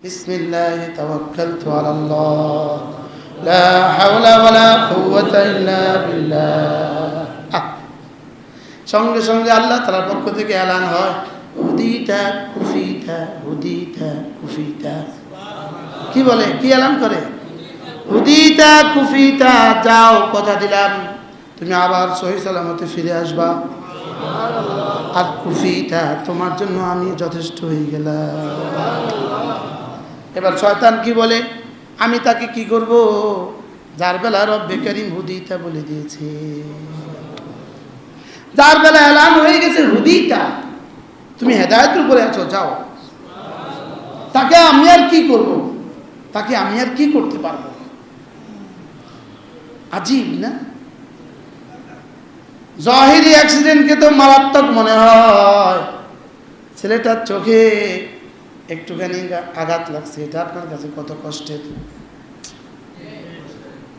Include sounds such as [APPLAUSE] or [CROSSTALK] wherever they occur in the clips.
بسم الله توكلت على الله لا حول ولا قوة إلا بالله আহ, সঙ্গে সঙ্গে আল্লাহ তালার পক্ষ থেকে এলান হয় হুদিটা কুফিটা হুদিটা কুফিটা কি বলে কি এলান করে হুদিটা কুফিটা যাও কথা দিলাম তুমি আবার সহি সালামতে ফিরে আসবা আর কুফিটা তোমার জন্য আমি যথেষ্ট হয়ে গেলাম এবার শয়তান কি বলে? আমি তাকে কি করব? যার বেলা রব্বে করিম হুদিটা বলে দিয়েছে। যার বেলা এলান হয়ে গেছে হুদিটা তুমি হেদায়তের উপরে আছো, যাও। তাকে আমি আর কি করব? তাকে আমি আর কি করতে পারব? আজীব না? জহিরি অ্যাক্সিডেন্টকে তো মারাত্মক মনে হয়। ছেলেটার চোখে একটুখানি আঘাত লাগছে, এটা আপনার কাছে কত কষ্টের?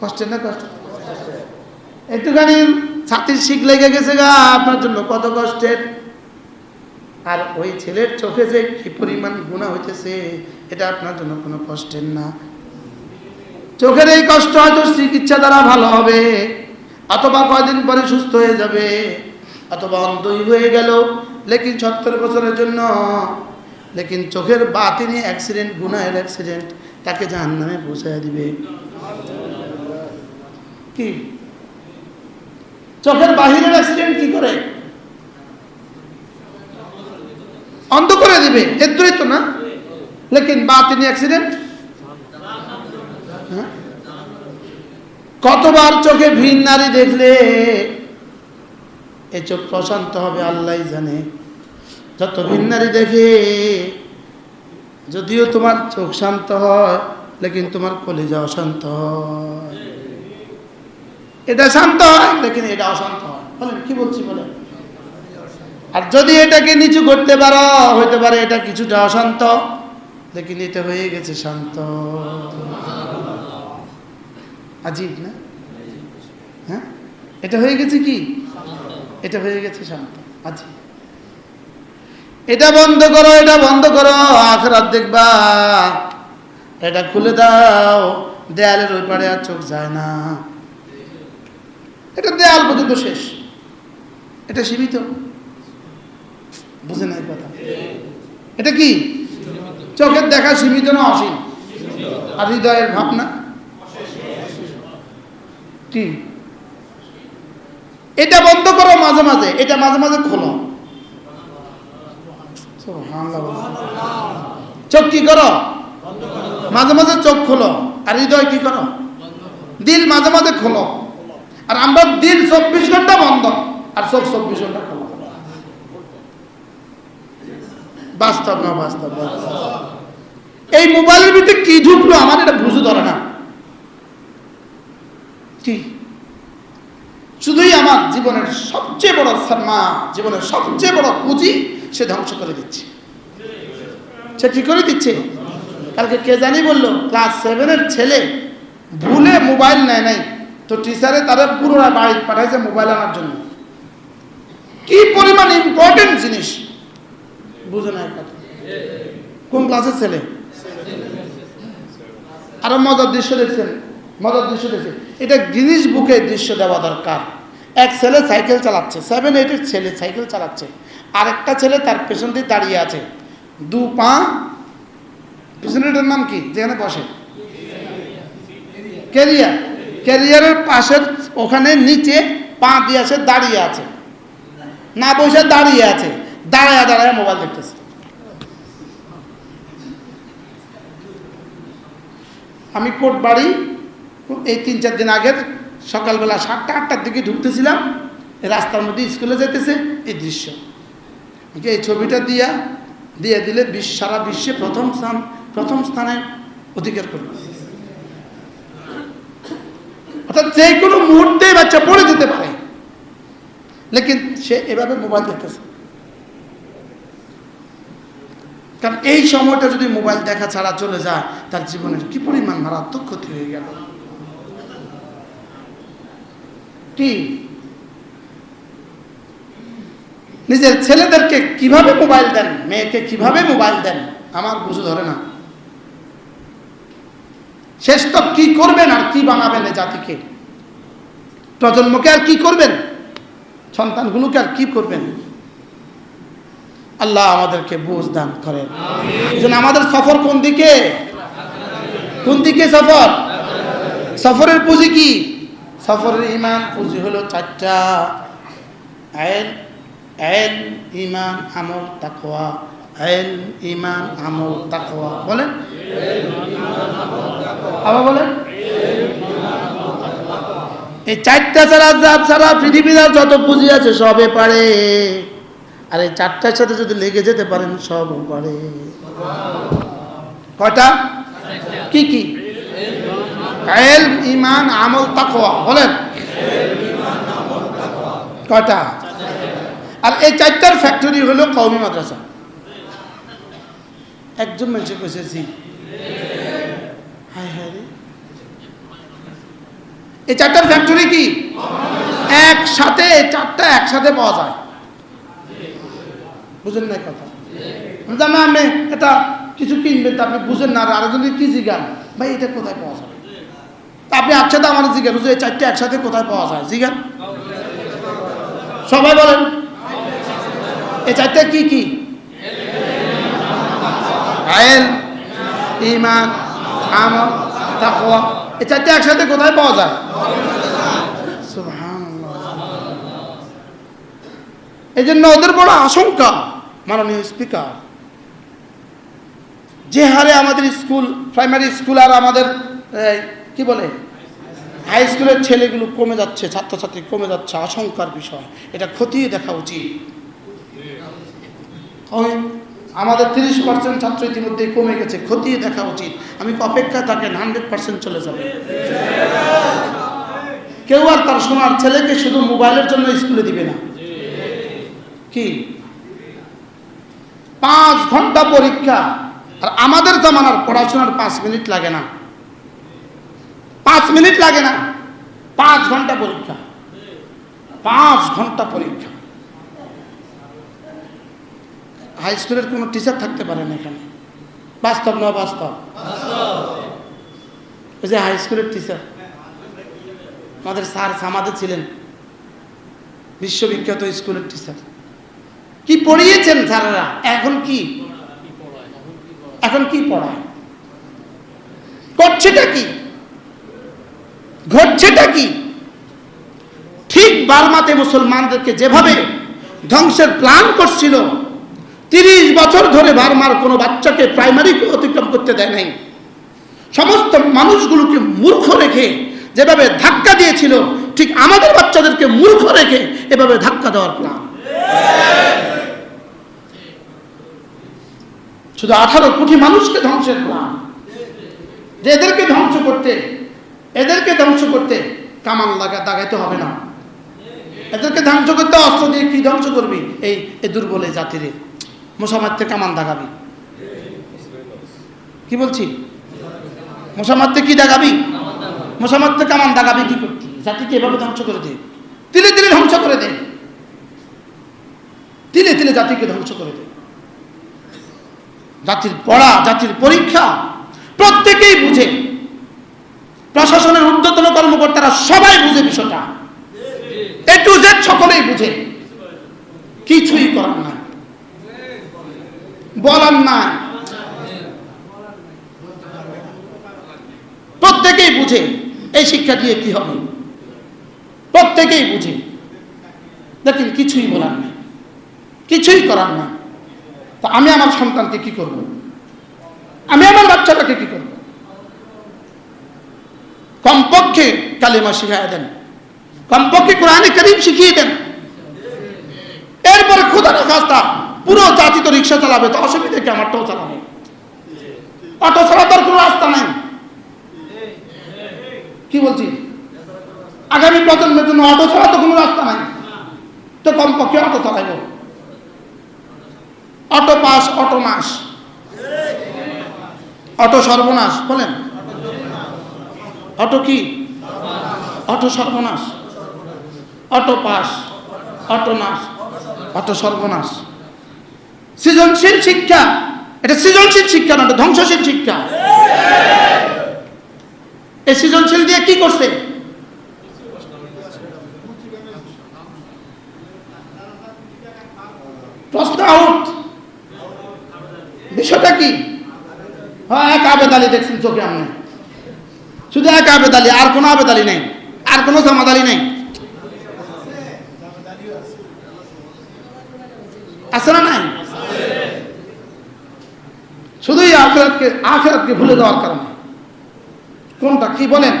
কষ্টের না কষ্ট? একটুখানি ছাতির শিখ লেগে গেছে গা, আপনার জন্য কত কষ্টের? আর ওই ছেলের চোখে যে কি পরিমাণ গুণা হইতেছে, এটা আপনার জন্য কোনো কষ্টের না। চোখের এই কষ্ট হয়তো চিকিৎসা দ্বারা ভালো হবে, অথবা কয়দিন পরে সুস্থ হয়ে যাবে, অথবা অন্ধই হয়ে গেল। লেকিন সত্তর বছরের জন্য লেকিন চোখের বাতিনি অ্যাক্সিডেন্ট গুনাহের অ্যাক্সিডেন্ট তাকে জাহান নামে পৌঁছায় দিবে। কি? চোখের বাহিরের অ্যাক্সিডেন্ট কি করে? অন্ধ করে দিবে এদ্রই তো না? লেকিন বাতিনি অ্যাক্সিডেন্ট? কতবার চোখে ভিন নারী দেখলে, এ চোখ প্রশান্ত হবে আল্লাহ জানে। যত ভিন্নারি দেখে, যদিও তোমার চোখ শান্ত হয়, লেকিন তোমার কলিজা অশান্ত হয়। এটা শান্ত হয়, লেকিন এটা অশান্ত হয়। বলেন, কি বলছি বলেন? আর যদি এটাকে নিচু করতে পারো, হইতে পারে এটা কিছুটা অশান্ত, লেকিন এটা হয়ে গেছে শান্ত। আজীব না? হ্যাঁ? এটা হয়ে গেছে কি? এটা হয়ে গেছে শান্ত। আজীব। এটা বন্ধ করো, এটা বন্ধ করো, আখরাত দেখবা। এটা খুলে দাও, দেয়ালের ওই পারে আর চোখ যায় না। এটা দেয়াল পর্যন্ত শেষ। এটা সীমিত। বুঝে নাই কথা? এটা কি? চোখের দেখা সীমিত না অসীম? আর হৃদয়ের ভাবনা? কি? এটা বন্ধ করো মাঝে মাঝে, এটা মাঝে মাঝে খোলো। চোখ কি করো? মাঝে মাঝে চোখ খোলো। আর হৃদয় কি করো? দিল মাঝে মাঝে খোলো। আর আমরা দিল চব্বিশ ঘণ্টা বন্ধ। আর চোখ চব্বিশ ঘণ্টা খোলো। বাস্তব না বাস্তব। এই মোবাইলের ভিতরে কি ঢুকলো আমার এটা বুঝে ধরে না। কি? শুধুই আমার জীবনের সবচেয়ে বড় শর্মা জীবনের সবচেয়ে বড় পুঁজি সে ধ্বংস করে দিচ্ছে। সে কি করে দিচ্ছে? কালকে কে জানি বলল ক্লাস সেভেনের ছেলে ভুলে মোবাইল নেয় নাই। তো টিচারে তারা পুরোটা বাড়ি পাঠাইছে মোবাইল আনার জন্য। কি পরিমাণ ইম্পর্টেন্ট জিনিস? বুঝে না কথা। কোন ক্লাসের ছেলে? আরও মজার দৃশ্য দেখছেন, মজার দৃশ্য দেখছেন। এটা গিনিস বুকে দৃশ্য দেওয়া দরকার। এক ছেলে সাইকেল চালাচ্ছে সেভেন এইটের ছেলে সাইকেল চালাচ্ছে। আরেকটা ছেলে তার পেছন দিয়ে দাঁড়িয়ে আছে। দু পা। পেছনেটার নাম কি? যেখানে বসে। ক্যারিয়ার ক্যারিয়ারের পাশের ওখানে নিচে পা দিয়ে সে দাঁড়িয়ে আছে। না বসে দাঁড়িয়ে আছে। দাঁড়ায় দাঁড়ায় মোবাইল দেখতেছে। আমি কোট বাড়ি এই তিন চার দিন আগের সকালবেলা সাতটা আটটার দিকে ঢুকতেছিলাম। রাস্তার মধ্যে স্কুলে যেতেছে। এই দৃশ্য। এই ছবিটা দিয়া, দিয়ে দিলে বিশ্ব সারা বিশ্বে প্রথম স্থান, প্রথম স্থানে অধিকার করবে অর্থাৎ যে কোনো মুহূর্তে বাচ্চা পড়ে যেতে পারে। লেকিন সে এভাবে মোবাইল দেখতেছে। কারণ এই সময়টা যদি মোবাইল দেখা ছাড়া চলে যায়, তার জীবনের কি পরিমাণ মারাত্মক ক্ষতি হয়ে গেল। কি? নিজের ছেলেদেরকে কীভাবে মোবাইল দেন মেয়েকে কীভাবে মোবাইল দেন আমার বুঝে ধরে না। শেষ তো কি করবেন আর কি বানাবেন এই জাতিকে? প্রজন্মকে আর কি করবেন? সন্তানগুলোকে আর কি করবেন? আল্লাহ আমাদেরকে বুঝ দান করেন। এই জন্য আমাদের সফর কোন দিকে? কোন দিকে সফর? সফরের পুঁজি কি? সফরের ইমান পুঁজি হলো চারটা আইন। আইন ইমান, আমল, তাকওয়া। আইন ইমান, আমল, তাকওয়া। বলেন? আবার বলেন? এই চারটা ছাড়া যা ছাড়া পৃথিবীর যত পুঁজি আছে সবে পারে। আর এই চারটার সাথে যদি লেগে যেতে পারেন সব পারে। কয়টা? কি কি? এল ইমান, আমল, তাকওয়া। বলেন? কয়টা? আর এই চারটার ফ্যাক্টরি হলো কৌমি মাদ্রাসা। একজন মানুষে কইছে, জি। এই চারটার ফ্যাক্টরি কি? একসাথে চারটা একসাথে পাওয়া যায়। বুঝেন না কথা? জানা আপনি এটা কিছু কিনবেন, তা আপনি বুঝেন না, আর আরেকজনের কি জিগান? ভাই, এটা কোথায় পাওয়া যায়? আপনি একসাথে আমার জিজ্ঞান এই চারটে একসাথে কোথায় পাওয়া যায়? জিজ্ঞান সবাই বলেন। এই চারটে কি কি? আয়েল ইমান আমল, তাকওয়া, এই চারটে একসাথে কোথায় পাওয়া যায়? এই জন্য ওদের বড় আশঙ্কা, মাননীয় স্পিকার। যে হারে আমাদের স্কুল, প্রাইমারি স্কুল আর আমাদের কি বলে? হাই স্কুলের ছেলেগুলো কমে যাচ্ছে, ছাত্রছাত্রী কমে যাচ্ছে, আশঙ্কার বিষয়। এটা খতিয়ে দেখা উচিত। ওই আমাদের তিরিশ পার্সেন্ট ছাত্র ইতিমধ্যে কমে গেছে, খতিয়ে দেখা উচিত। আমি অপেক্ষা থাকেন হান্ড্রেড পার্সেন্ট চলে যাবে। কেউ আর তার সোনার ছেলেকে শুধু মোবাইলের জন্য স্কুলে দিবে না। কি? পাঁচ ঘণ্টা পরীক্ষা, আর আমাদের জামানার পড়াশোনার পাঁচ মিনিট লাগে না। পাঁচ মিনিট লাগে না। পাঁচ ঘণ্টা পরীক্ষা। পাঁচ ঘণ্টা পরীক্ষা। হাই স্কুলের কোনো টিচার থাকতে পারে না এখানে। বাস্তব না বাস্তব? ওই যে হাই স্কুলের টিচার। আমাদের স্যার সামাদে ছিলেন। বিশ্ববিখ্যাত স্কুলের টিচার। কি পড়িয়েছেন স্যারেরা? এখন কি? এখন কি পড়ায়? করছেটা কি? ঘটছেটা কি? ঠিক বার্মাতে মুসলমানদেরকে যেভাবে ধ্বংসের প্ল্যান করছিল তিরিশ বছর ধরে বার্মার কোনো বাচ্চাকে প্রাইমারি অতিক্রম করতে দেয় নাই। সমস্ত মানুষগুলোকে মূর্খ রেখে যেভাবে ধাক্কা দিয়েছিল, ঠিক আমাদের বাচ্চাদেরকে মূর্খ রেখে এভাবে ধাক্কা দেওয়ার প্ল্যান শুধু আঠারো কোটি মানুষকে ধ্বংসের প্ল্যান যে এদেরকে ধ্বংস করতে, এদেরকে ধ্বংস করতে কামান লাগা, দাগাইতে হবে না। এদেরকে ধ্বংস করতে অস্ত্র দিয়ে কি ধ্বংস করবি? এই দুর্বল জাতিরে। মশা মারতে কামান দাগাবি কি বলছি? মশা মারতে কি দাগাবি মশা মারতে কামান দাগাবি কি করতি? জাতিকে এভাবে ধ্বংস করে দে। তিলে তিলে ধ্বংস করে দে। তিলে তিলে জাতিকে ধ্বংস করে দে। জাতির পড়া, জাতির পরীক্ষা প্রত্যেকেই বুঝে। প্রশাসনের ঊর্ধ্বতন কর্মকর্তারা সবাই বুঝে বিষয়টা। এ টু জেড সকলেই বুঝে। কিছুই করার নাই। বলার নাই। প্রত্যেকেই বুঝে এই শিক্ষা দিয়ে কি হবে। প্রত্যেকেই বুঝে। দেখেন কিছুই বলার নাই। কিছুই করার নাই। তা আমি আমার সন্তানকে কি করব? আমি আমার বাচ্চাটাকে কি করব? কমপক্ষে কালিমা শিখাই দেন। কমপক্ষে কোরআনে করিম শিখিয়ে দেন। এরপরে খোদা রাখাস্তা পুরো জাতি তো রিক্সা চালাবে, তো অসুবিধা কি আমারটাও চালাবে অটো ছাড়া তার কোনো রাস্তা নাই। কি বলছি? আগামী প্রজন্মের জন্য অটো ছাড়া তো কোনো রাস্তা নাই। তো কমপক্ষে অটো চালাইব অটো পাস, অটো নাশ অটো সর্বনাশ, বলেন। অটো কি? অটো সর্বনাশ। অটো পাস, অটো নাশ অটো সর্বনাশ। সৃজনশীল শিক্ষা। এটা সৃজনশীল শিক্ষা না ধ্বংসশীল শিক্ষা। এই সৃজনশীল দিয়ে কি করছে? প্রশ্ন আউট। বিষয়টা কি? হ্যাঁ এক আবেদ আলী দেখছেন চোখে আপনি। শুধু এক আবেদ আলী, আর কোনো আবেদ আলী নেই। আর কোনো জামাত আলী নেই। আছে না নাই শুধুই আখেরাতকে আখেরাতকে ভুলে যাওয়ার কারণে। কোনটা? কি বলেন?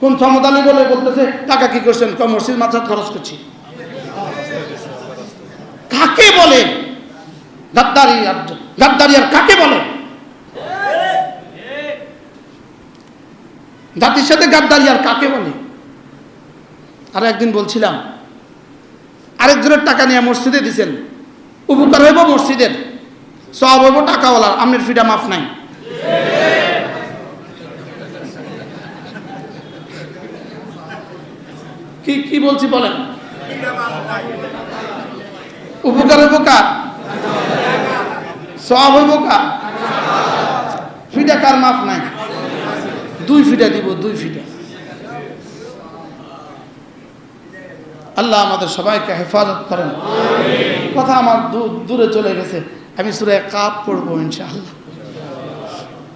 কোন আলী বলে বলতেছে, টাকা কি করছেন? কম মাত্রা খরচ করছি। কাকে বলে? গাদ্দারি গাদ্দারি আর কাকে বলে? জাতির সাথে গাদ্দারি আর কাকে বলে? আর একদিন বলছিলাম, আরেকজনের টাকা নিয়ে মসজিদে দিছেন, উপকার হইব মসজিদের। সব হইব টাকাওয়ালার, আমনের ফিটা মাফ নাই। কি কি বলছি বলেন? উপকার হইব কার? সব হইব কার? ফিটা কার মাফ নাই? দুই ফিটা দিব, দুই ফিটা আল্লাহ আমাদের সবাইকে হেফাজত করেন। কথা আমার দূরে চলে গেছে। আমি সুরে কাপ পড়ব ইনশাআল্লাহ।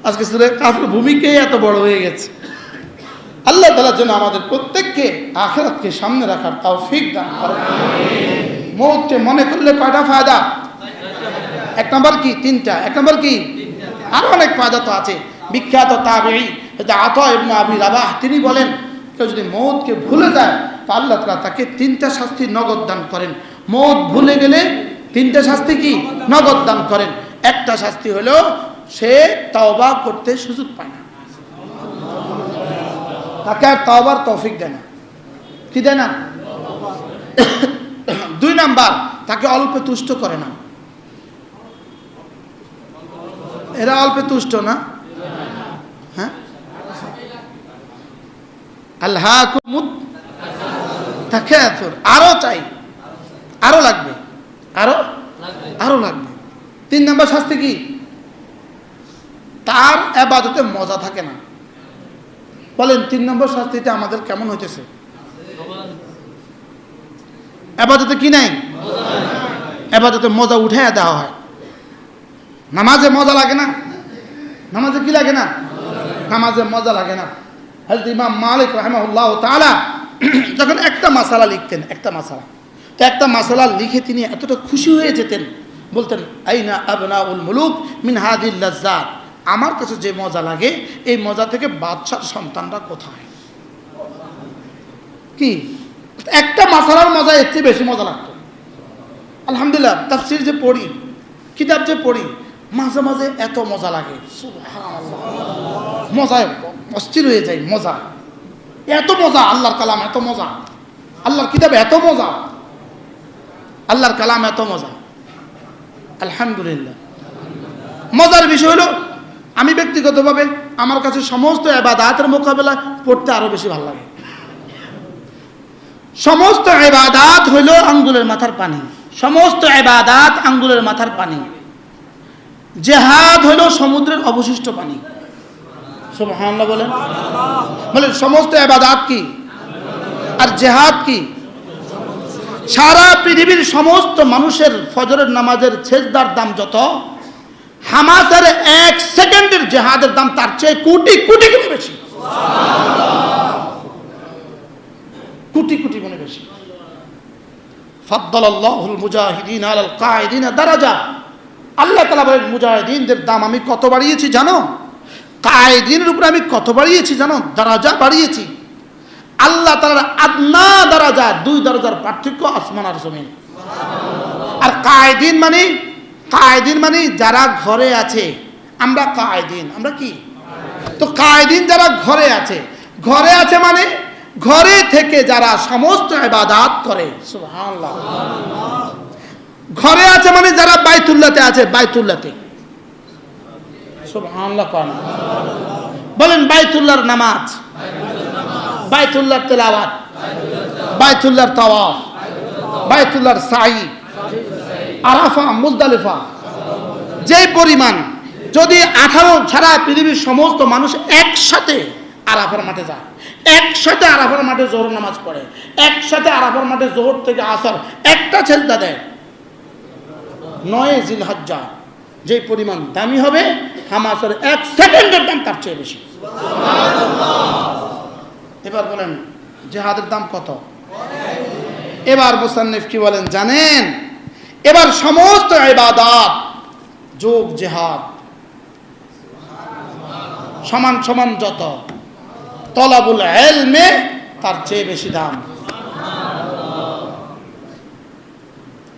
আজকে সুরে কাপের ভূমিকাই এত বড় হয়ে গেছে। আল্লাহ তালার জন্য আমাদের প্রত্যেককে আখেরাতকে সামনে রাখার তাও ফিক দান মৌতকে মনে করলে কয়টা ফায়দা? এক নম্বর কি? তিনটা। এক নম্বর কি? আরও অনেক ফায়দা তো আছে। বিখ্যাত তাবেই আত ইবনে আবি রাবাহ, তিনি বলেন, কেউ যদি মৌতকে ভুলে যায়, তো আল্লাহ তালা তাকে তিনটা শাস্তি নগদ দান করেন। মৌত ভুলে গেলে তিনটা শাস্তি কি? নগদ দান করেন। একটা শাস্তি হলো সে তওবা করতে সুযোগ পায় না। তাকে আর তওবার তৌফিক দেয় না। কি দেয় না? [COUGHS] দুই নাম্বার, তাকে অল্পে তুষ্ট করে না। এরা অল্পে তুষ্ট না? হ্যাঁ? আল্লাহ আরও চাই। আরও লাগবে। আরও? আরও লাগবে। তিন নম্বর শাস্তি কি? তার আবাদতে মজা থাকে না। বলেন, তিন নম্বর শাস্তিতে আমাদের কেমন হইতেছে? আবাদতে কি নাই? আবাদতে মজা উঠে দেওয়া হয়। নামাজে মজা লাগে না? নামাজে কি লাগে না? নামাজে মজা লাগে না। হজরত ইমাম মালিক রহমাউল্লাহ তাআলা [CLEARS THROAT] যখন একটা মাসালা লিখতেন, একটা মাসালা। একটা মাসালা লিখে তিনি এতটা খুশি হয়ে যেতেন, বলতেন, আইনা আবনা উল মুলুক মিন হাদিল আমার কাছে যে মজা লাগে, এই মজা থেকে বাদশার সন্তানরা কোথায়? কি? একটা মাসালার মজা এর বেশি মজা লাগতো। আলহামদুলিল্লাহ, তাফসির যে পড়ি, কিতাব যে পড়ি, মাঝে মাঝে এত মজা লাগে। মজায় অস্থির হয়ে যায়, মজা। এত মজা, আল্লাহর কালাম এত মজা। আল্লাহর কিতাব এত মজা। আল্লাহর কালাম এত মজা। আলহামদুলিল্লাহ। মজার বিষয় হলো, আমি ব্যক্তিগতভাবে আমার কাছে সমস্ত এবাদাতের মোকাবেলা পড়তে আরও বেশি ভালো লাগে। সমস্ত এবাদাত হইল আঙ্গুলের মাথার পানি। সমস্ত এবাদাত আঙ্গুলের মাথার পানি। জেহাদ হইল সমুদ্রের অবশিষ্ট পানি। বলেন। বলেন, সমস্ত এবাদাত কি? আর জেহাদ কি? সারা পৃথিবীর সমস্ত মানুষের ফজরের নামাজের ছেজদার দাম যত, হামাসের এক সেকেন্ডের জেহাদের দাম তার চেয়ে কোটি কোটি গুণ বেশি। কোটি কোটি গুণে বেশি। ফাদ্দালাল্লাহুল মুজাহিদিন আলাল কায়দিন দারাজা। আল্লাহ তাআলা বলেন, মুজাহিদিনদের দাম আমি কত বাড়িয়েছি জানো? কায়দিনের উপরে আমি কত বাড়িয়েছি জানো? দারাজা বাড়িয়েছি। আল্লাহ তাআলার আদনা দারাজা, দুই দরজার পার্থক্য আসমান আর জমিন। আর কায়দিন মানে কায়দিন মানে যারা ঘরে আছে, আমরা কায়দিন, আমরা কি? তো কায়দিন যারা ঘরে আছে ঘরে আছে মানে ঘরে থেকে যারা সমস্ত ইবাদাত করে ঘরে আছে মানে যারা বাইতুল্লাতে আছে, বাইতুল্লাতে। বলেন বাইতুল্লাহর নামাজ। বাইতুল্লাহর তেলাওয়াত বাইতুল্লাহর তাওয়াফ বাইতুল্লাহর সাই আরাফা, মুজদালিফা। যে পরিমাণ যদি আঠারো ছাড়া পৃথিবীর সমস্ত মানুষ একসাথে আরাফার মাঠে যায়, একসাথে আরাফার মাঠে জোহর নামাজ পড়ে, একসাথে আরাফার মাঠে জোহর থেকে আসর, একটা ছেলটা দেয়। নয় জিলহজ্জা, যে পরিমাণ দামি হবে হামাসের এক সেকেন্ডের দাম তার চেয়ে বেশি। এবার বলেন, জেহাদের দাম কত? এবার মুসান্নিফ কি বলেন, জানেন? এবার সমস্ত ইবাদাত, যোগ, জেহাদ, সমান সমান যত, তলাবুল এলমে তার চেয়ে বেশি দাম।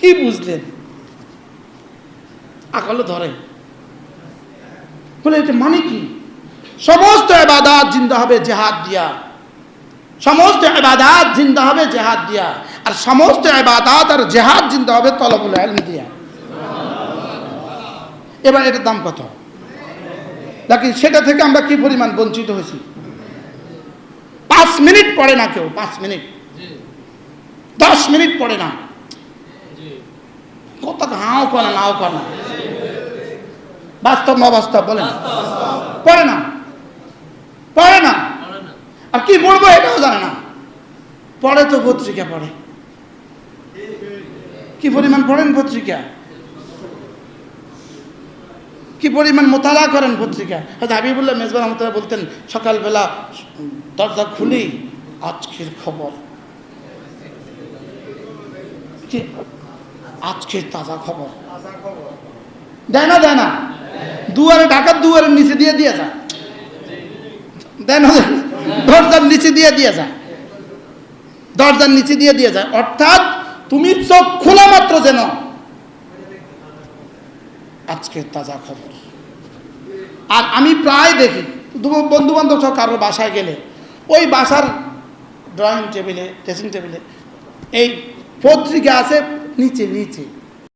কি বুঝলেন? আকালে ধরে। বলে এটা মানে কি? সমস্ত এবাদাত জিন্দা হবে জেহাদ দিয়া। সমস্ত এবাদাত জিন্দা হবে জেহাদ দিয়া। আর সমস্ত এবাদাত আর জেহাদ জিন্দা হবে তলবুল এলম দিয়া। এবার এটার দাম কত? নাকি সেটা থেকে আমরা কি পরিমাণ বঞ্চিত হয়েছি? পাঁচ মিনিট পড়ে না কেউ, পাঁচ মিনিট। দশ মিনিট পড়ে না। কত হাও করে নাও করে না। বাস্তব না বাস্তব বলেন। পড়ে না। পড়ে না। আর কি পড়ব এটাও জানে না। পড়ে তো পত্রিকা পড়ে। কি পরিমাণ পড়েন পত্রিকা? কি পরিমাণ মোতালা করেন পত্রিকা? হয়তো হাবিবুল্লাহ মেজবান রহমতুল্লাহ বলতেন, সকালবেলা দরজা খুলি, আজকের খবর। কি? আজকের তাজা খবর। দেয় না দেয় না। দুয়ারে ঢাকার দুয়ারের নিচে দিয়ে দিয়ে যায় দেয় না? দরজার নিচে দিয়ে দিয়ে যায় দরজার নিচে দিয়ে দিয়ে যায় অর্থাৎ তুমি চোখ খোলা মাত্র যেন আজকের তাজা খবর। আর আমি প্রায় দেখি, বন্ধু বান্ধব সব কারোর বাসায় গেলে, ওই বাসার ড্রয়িং টেবিলে ড্রেসিং টেবিলে এই পত্রিকা আছে নিচে নিচে।